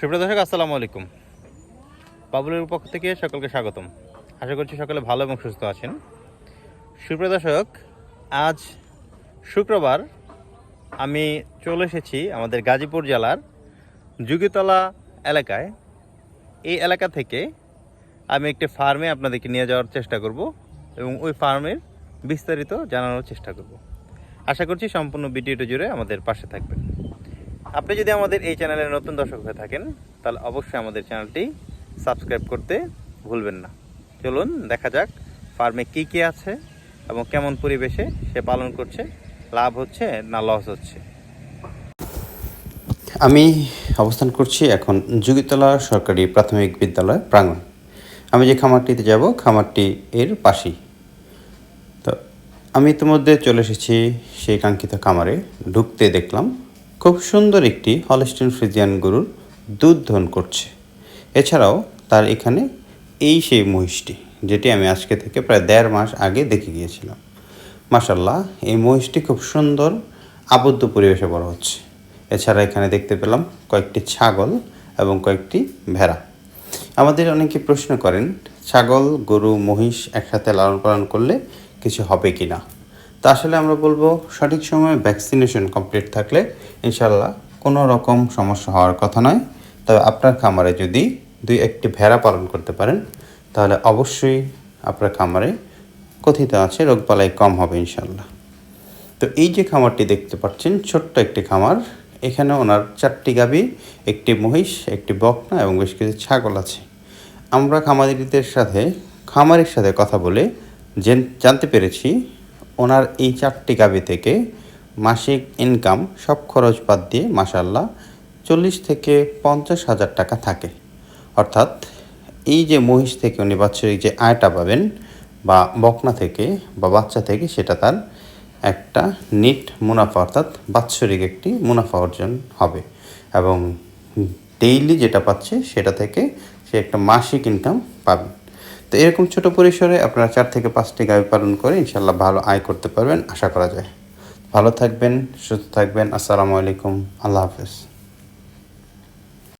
সুপ্রিয় দর্শক, আসসালামু আলাইকুম। বাবুলের পক্ষ থেকে সকলকে স্বাগতম। আশা করছি সকলে ভালো এবং সুস্থ আছেন। সুপ্রিয় দর্শক, আজ শুক্রবার আমি চলে এসেছি আমাদের গাজীপুর জেলার যুগিতলা এলাকায়। এই এলাকা থেকে আমি একটি ফার্মে আপনাদেরকে নিয়ে যাওয়ার চেষ্টা করব এবং ওই ফার্মের বিস্তারিত জানানোর চেষ্টা করব। আশা করছি সম্পূর্ণ ভিডিওটি জুড়ে আমাদের পাশে থাকবেন। আপনি যদি আমাদের এই চ্যানেলের নতুন দর্শক হয়ে থাকেন, তাহলে অবশ্যই আমাদের চ্যানেলটি সাবস্ক্রাইব করতে ভুলবেন না। চলুন, দেখা যাক ফার্মে কী কী আছে এবং কেমন পরিবেশে সে পালন করছে, লাভ হচ্ছে না লস হচ্ছে। আমি অবস্থান করছি এখন যুগিতলা সরকারি প্রাথমিক বিদ্যালয় প্রাঙ্গণ। আমি যে খামারটিতে যাব, খামারটি এর পাশেই। তো আমি ইতিমধ্যে চলে এসেছি সেই কাঙ্ক্ষিত খামারে। ঢুকতে দেখলাম খুব সুন্দর একটি হলস্টিন ফ্রিজিয়ান গরুর দুধ দহন করছে। এছাড়াও তার এখানে এই সেই মহিষটি, যেটি আমি আজকে থেকে প্রায় দেড় মাস আগে দেখে গিয়েছিলাম। মাসাল্লাহ এই মহিষটি খুব সুন্দর আবদ্ধ পরিবেশে বড় হচ্ছে। এছাড়া এখানে দেখতে পেলাম কয়েকটি ছাগল এবং কয়েকটি ভেড়া। আমাদের অনেকে প্রশ্ন করেন, ছাগল, গরু, মহিষ একসাথে লালন পালন করলে কিছু হবে কি না তা আসলে আমরা বলব সঠিক সময়ে ভ্যাকসিনেশন কমপ্লিট থাকলে ইনশাল্লাহ কোনো রকম সমস্যা হওয়ার কথা নয়। তবে আপনার খামারে যদি দুই একটি ভেড়া পালন করতে পারেন, তাহলে অবশ্যই আপনার খামারে কথিত আছে রোগবালাই কম হবে ইনশাল্লাহ তো এই যে খামারটি দেখতে পাচ্ছেন, ছোট্ট একটি খামার। এখানে ওনার চারটি গাভী, একটি মহিষ, একটি বকনা এবং বেশ কিছু ছাগল আছে। আমরা খামারিদের সাথে, খামারের সাথে কথা বলে জেন- জানতে পেরেছি ওনার এই চারটি গাভী থেকে মাসিক ইনকাম সব খরচ বাদ দিয়ে মাসাল্লাহ চল্লিশ থেকে পঞ্চাশ হাজার টাকা থাকে। অর্থাৎ এই যে মহিষ থেকে উনি বাৎসরিক যে আয়টা পাবেন বা বকনা থেকে বা বাচ্চা থেকে সেটা তার একটা নিট মুনাফা অর্থাৎ বাৎসরিক একটি মুনাফা অর্জন হবে এবং ডেইলি যেটা পাচ্ছে সেটা থেকে সে একটা মাসিক ইনকাম পাবেন তো এরকম ছোট পরিসরে আপনারা চার থেকে পাঁচটি গাভী পালন করে ইনশাল্লাহ ভালো আয় করতে পারবেন, আশা করা যায়। ভালো থাকবেন, সুস্থ থাকবেন, আসসালামু আলাইকুম, আল্লাহ হাফেজ।